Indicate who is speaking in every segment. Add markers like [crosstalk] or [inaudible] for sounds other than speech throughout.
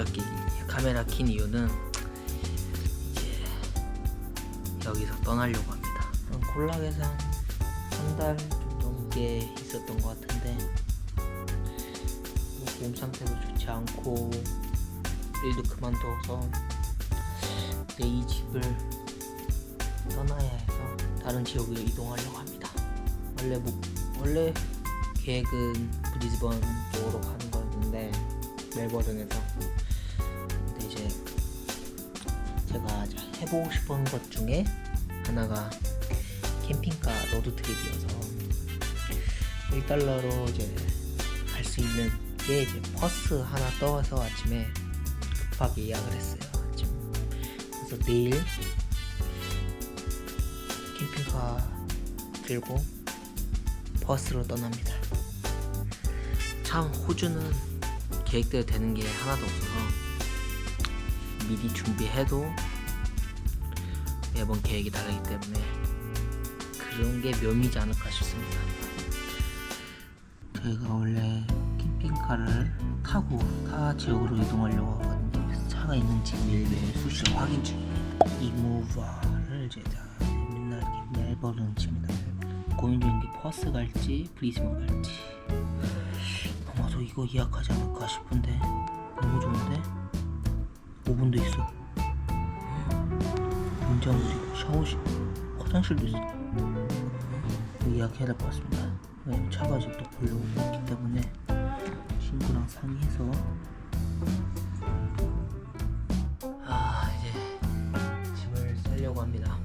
Speaker 1: 갑자기 카메라 킨 이유는 이제 여기서 떠나려고 합니다. 콜락에서 한달좀 넘게 있었던 것 같은데 뭐몸 상태도 좋지 않고 일도 그만둬서 이제 이 집을 떠나야 해서 다른 지역으로 이동하려고 합니다. 원래 뭐 원래 계획은 브리즈번 쪽으로 가는 거였는데 멜버른에서 제가 해보고 싶은 것 중에 하나가 캠핑카 로드트립이어서 1달러로 이제 갈 수 있는 게 이제 버스 하나 떠서 아침에 급하게 예약을 했어요. 아침. 그래서 내일 캠핑카 들고 버스로 떠납니다. 참 호주는 계획대로 되는 게 하나도 없어서 미리 준비해도 매번 계획이 다르기 때문에 그런 게 묘미지 않을까 싶습니다. 저희가 원래 캠핑카를 타고 타 지역으로 이동하려고 하거든요. 차가 있는지 매일매일 수시로 확인 중이에요. 이 무버를 이제 다 맨날 이렇게 멜버른 칩니다. 고민 중인 게 퍼스 갈지 브리즈번 갈지 아마도 이거 예약하지 않을까 싶은데 너무 좋은데 5분도 있어. 있고 샤워실 화장실도 있어. 이거 예약해야 될 것 같습니다. 왜냐면 차가 아직도 별로 없기 때문에 친구랑 상의해서. 아 이제 짐을 싸려고 합니다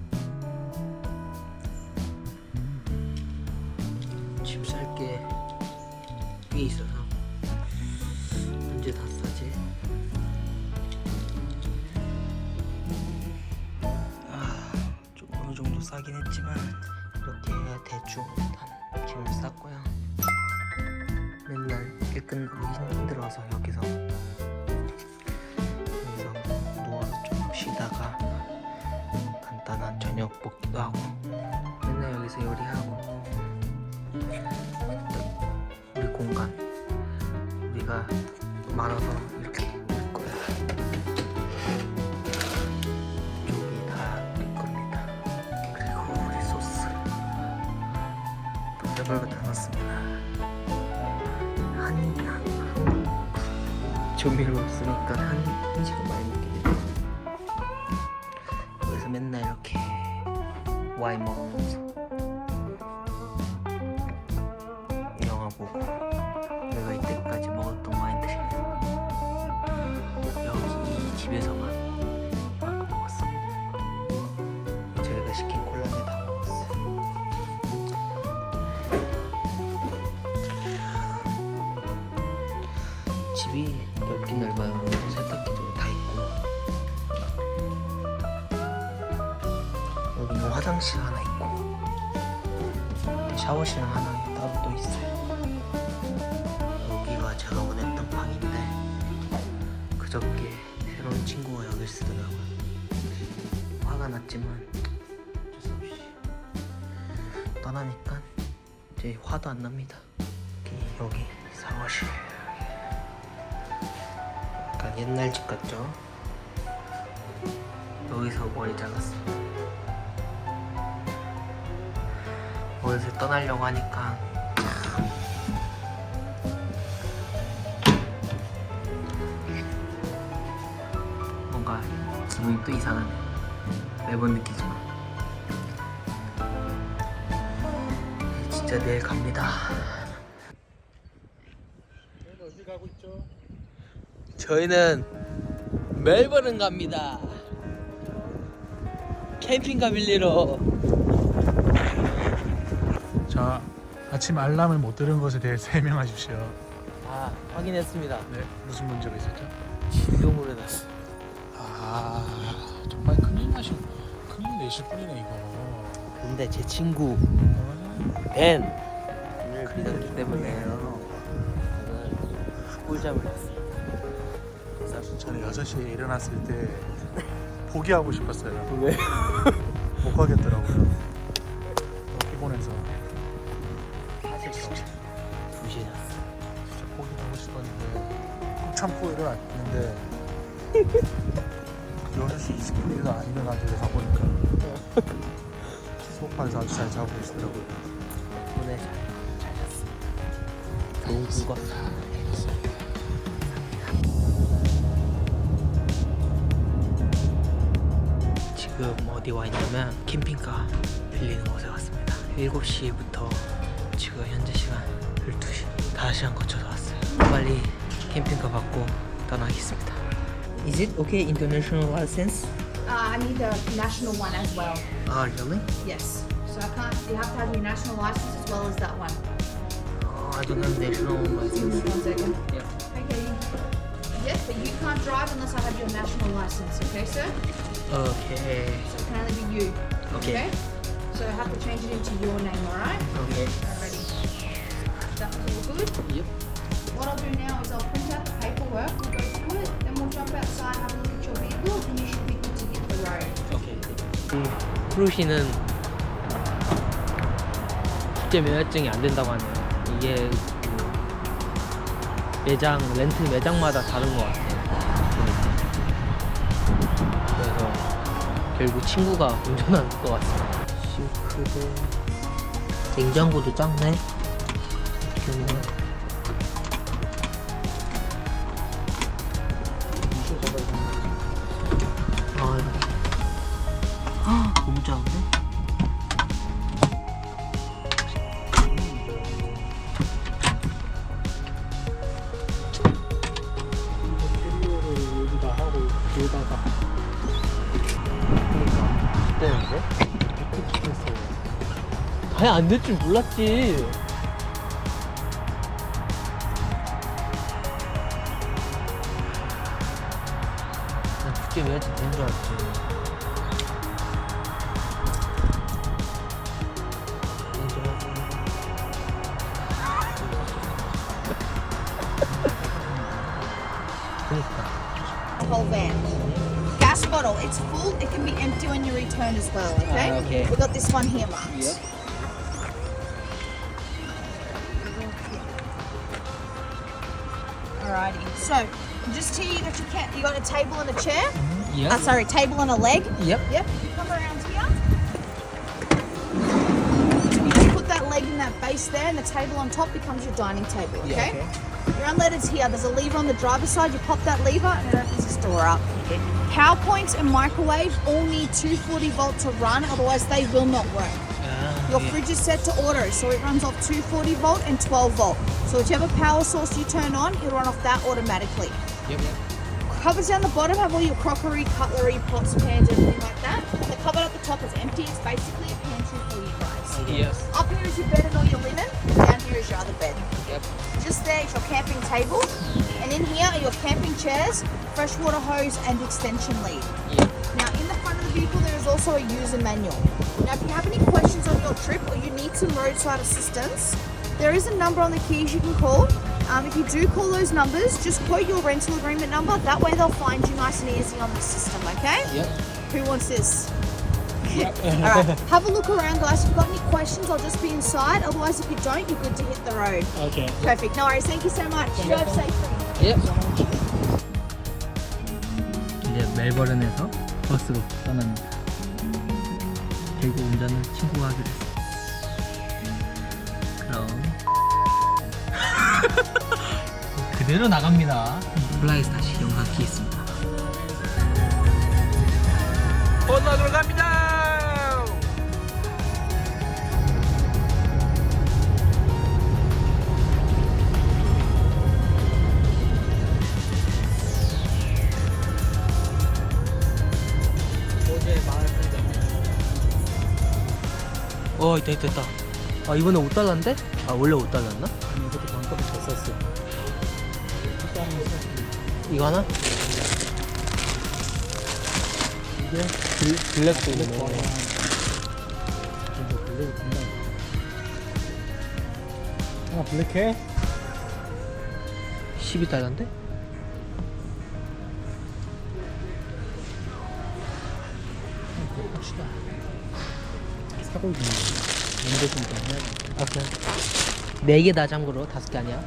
Speaker 1: 한, 한 조미료 쓰니까 한, 한식은 많이 먹게 돼요. 그래서 맨날 이렇게 와인 먹으면서 집이 넓긴 넓어요. 세탁기도 다 있고 여기는 화장실 하나 있고 샤워실 하나 따로 또 있어요. 여기가 제가 원했던 방인데 그저께 새로운 친구가 여기를 쓰더라고요. 화가 났지만 어쩔 수 없이 떠나니까 이제 화도 안 납니다. 여기, 여기 샤워실. 옛날 집 같죠? 여기서 머리 잘랐습니다. 어디서 떠나려고 하니까 참 뭔가 기분이 또 이상하네. 매번 느끼지만 진짜 내일 갑니다.
Speaker 2: 어디 가고 있죠?
Speaker 1: 저희는 멜버른 갑니다. 캠핑카 빌리러.
Speaker 2: 자, 아침 알람을 못 들은 것에 대해 설명하십시오.
Speaker 1: 아 확인했습니다.
Speaker 2: 네, 무슨 문제가 있었죠?
Speaker 1: 진동으로 해놨어.
Speaker 2: 아, 정말 큰일 나신, 큰일 내실 뿐이네 이거.
Speaker 1: 근데 제 친구 벤 그랬기 때문에 오늘 꿀잠을 잤어요. 그래서
Speaker 2: 저는 6시에 일어났을 때 포기하고 싶었어요.
Speaker 1: 왜? [laughs]
Speaker 2: 못 가겠더라고요. 너무 피곤해서
Speaker 1: 사실 두 시에 잤어.
Speaker 2: 진짜 포기하고 싶었는데 꾹 참고 일어났는데 [laughs] 6시 20분도 안 일어나지고 가보니까 소파에서 아주 잘 자고 계시더라고요
Speaker 1: 오늘 잘, 잘 잤어. 꿈 꿨어. 지금 어디 와 있냐면 캠핑카 빌리는 곳에 왔습니다. 7시부터 지금 현재 시간 12시. 5시간 거쳐서 왔어요. 빨리 캠핑카 받고 떠나겠습니다. Is it okay international license?
Speaker 3: Uh, I need the national one as well.
Speaker 1: Ah, really?
Speaker 3: Yes. So I can't. You have to have your national license as well as that one.
Speaker 1: Oh, I don't have national license.
Speaker 3: One second.
Speaker 1: Yeah.
Speaker 3: Okay. Yes, but you can't drive unless I have your national license. Okay, sir.
Speaker 1: Okay.
Speaker 3: So it can only be you.
Speaker 1: Okay.
Speaker 3: So I have to change it into your name. All right.
Speaker 1: Okay.
Speaker 3: Alrighty. That was all good.
Speaker 1: Yep.
Speaker 3: What I'll do now is I'll print out the paperwork. We'll go through it. Then we'll jump outside, have a look at your vehicle, and you should be good to hit the road.
Speaker 1: 오케이. 프루시는 국제 면허증이 안 된다고 하네요. 이게 그 매장 렌트 매장마다 다른 것 같아요. 결국 친구가 운전하는 것 같습니다. 싱크대 냉장고도 작네. 이렇게 아, 아, 너무 작은데? 되는데? 아예 안 될 줄 몰랐지. 난 국제 면허증 된줄 알았지. 그니까.
Speaker 3: Whole van. Bottle. It's full. It can be empty when you return as well. Okay.
Speaker 1: Ah, okay.
Speaker 3: We got this one here marked.
Speaker 1: Yep.
Speaker 3: Alrighty. So just here you got your cat. You got a table and a chair.
Speaker 1: Yep.
Speaker 3: Uh, sorry, table and a leg.
Speaker 1: Yep.
Speaker 3: Yep. You come around here. You just put that leg in that base there, and the table on top becomes your dining table. Okay.
Speaker 1: Yeah, okay.
Speaker 3: Your unleaded's here. There's a lever on the driver's side. You pop that lever, and it opens this door up. Power points and microwave all need 240 volt to run, otherwise they will not work.
Speaker 1: 아,
Speaker 3: Your
Speaker 1: 예.
Speaker 3: fridge is set to auto, so it runs off 240 volt and 12 volt. So whichever power source you turn on, it'll run off that automatically.
Speaker 1: Yep.
Speaker 3: Cupboards down the bottom have all your crockery, cutlery, pots, pans, everything like that. The cupboard at the top is empty. It's basically a pantry for you guys.
Speaker 1: Yes.
Speaker 3: Up here is your bed and all your linen. Down here is your other bed. Just there is your camping table. And in here are your camping chairs, freshwater hose, and extension lead.
Speaker 1: Yep.
Speaker 3: Now, in the front of the vehicle, there is also a user manual. Now, if you have any questions on your trip or you need some roadside assistance, there is a number on the keys you can call. Um, if you do call those numbers, just quote your rental agreement number. That way, they'll find you nice and easy on the system. Okay?
Speaker 1: Yep.
Speaker 3: Who wants this? All right. Have a look around, guys. If you've got any questions, I'll just be inside. Otherwise, if you don't, you're good to hit the road.
Speaker 2: 오케이
Speaker 3: Perfect. No worries. Thank you so much. Drive safely.
Speaker 1: 예. 이제 멜버른에서 버스로 떠납니다. 결국 운전은 친구가 하기로 했어. 그럼 그대로 나갑니다. 플라이스 다시 영상 키겠습니다. 번호로 갑니다. 어 있다 있다 있다. 아 이번에 5달러인데? 아 원래 5달러였나?
Speaker 2: 아니 그때 반값이 졌었어
Speaker 1: 이거 하나?
Speaker 2: 이게
Speaker 1: 블, 블랙도
Speaker 2: 블랙
Speaker 1: 있네.
Speaker 2: 이제 블랙이 된다 하나 블랙해?
Speaker 1: 12달러인데?
Speaker 2: 그거 합시다 사고 있는 연대 좀좀 해야
Speaker 1: 아, 그래. 네개 다 잠그러 다섯 개 아니야?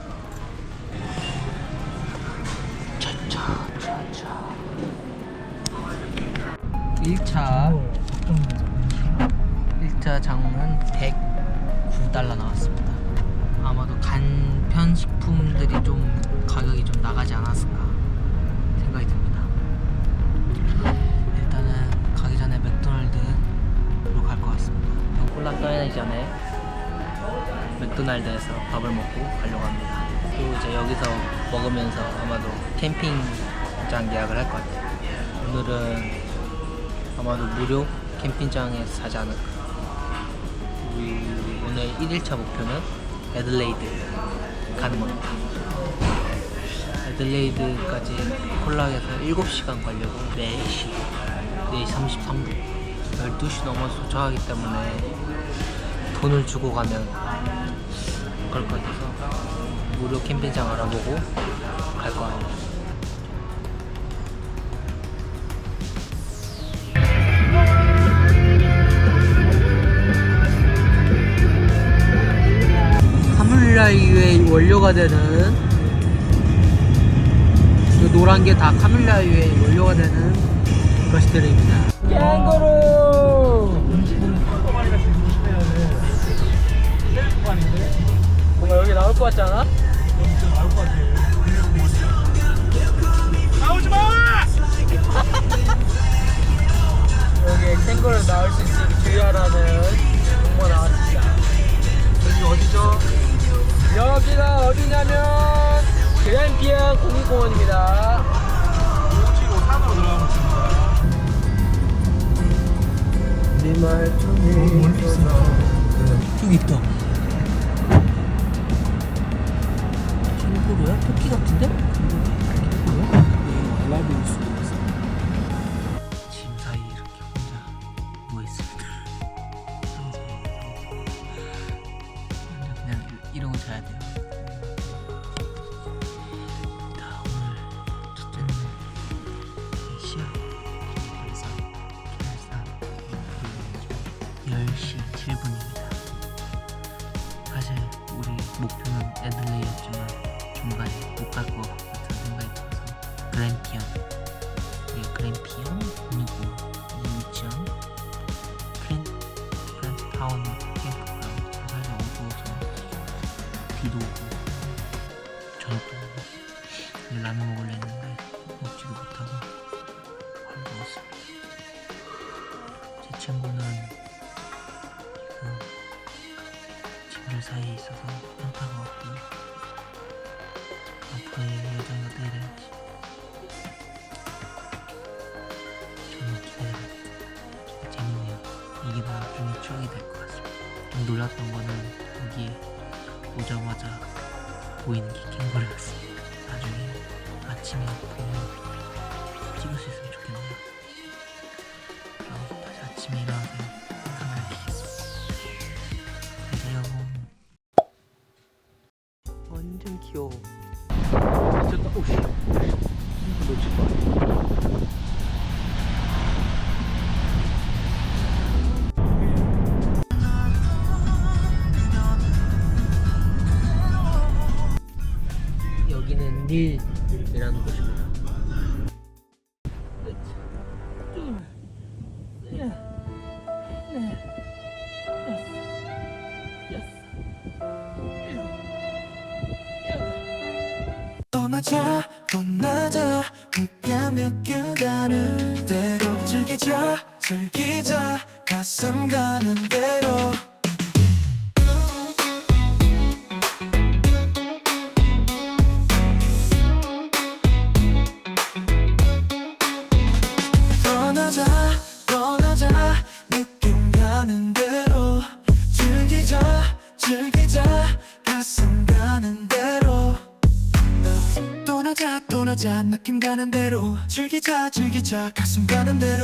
Speaker 1: 차차차차. 1차 1차 장은 109달러 나왔습니다. 아마도 간편식품들이 좀 가격이 좀 나가지 않았을까. 콜라 떠내기 전에 맥도날드에서 밥을 먹고 가려고 합니다. 그리고 이제 여기서 먹으면서 아마도 캠핑장 예약을 할 것 같아요. 오늘은 아마도 무료 캠핑장에서 자지 않을까. 우리 오늘 1일차 목표는 애들레이드 가는 겁니다. 애들레이드까지 콜락에서 7시간 걸려고 4시, 4시 33분, 12시 넘어서 도착하기 때문에 돈을 주고 가면 그럴 것 같아서 무료 캠핑장 알아보고 갈거 아니에요. 카밀라유의 원료가 되는 그 노란 게 다 카밀라유의 원료가 되는 것들입니다. 캥거루! 나올 것 같지 않아?
Speaker 2: 나오지 마!
Speaker 1: 여기 캥거루 나올 수 있으니 주의하라는 공모 나왔습니다. 여기 어디죠? 여기가 어디냐면 그랜피아 국립공원입니다.
Speaker 2: 오지로 산으로 들어가면 됩니다.
Speaker 1: 내말 저기 있다. 캥거루야? 토끼 같은데? 알라비올 수 했는데 먹지도 못하고 바로 먹었습니다. 제 친구는 지금 친구들 사이에 있어서 현타가 왔고 앞으로의 여정이 어떻게 될지 정말 기대가 재밌네요. 이게 나중에 추억이 될 것 같습니다. 좀 놀랐던 거는 여기에 오자마자 보이는 게 캥거루였습니다. 나중에 아침에 보면 찍을 수 있으면 좋겠네요. 여기
Speaker 4: 가는 대로 즐기자 즐기자 가슴 가는 대로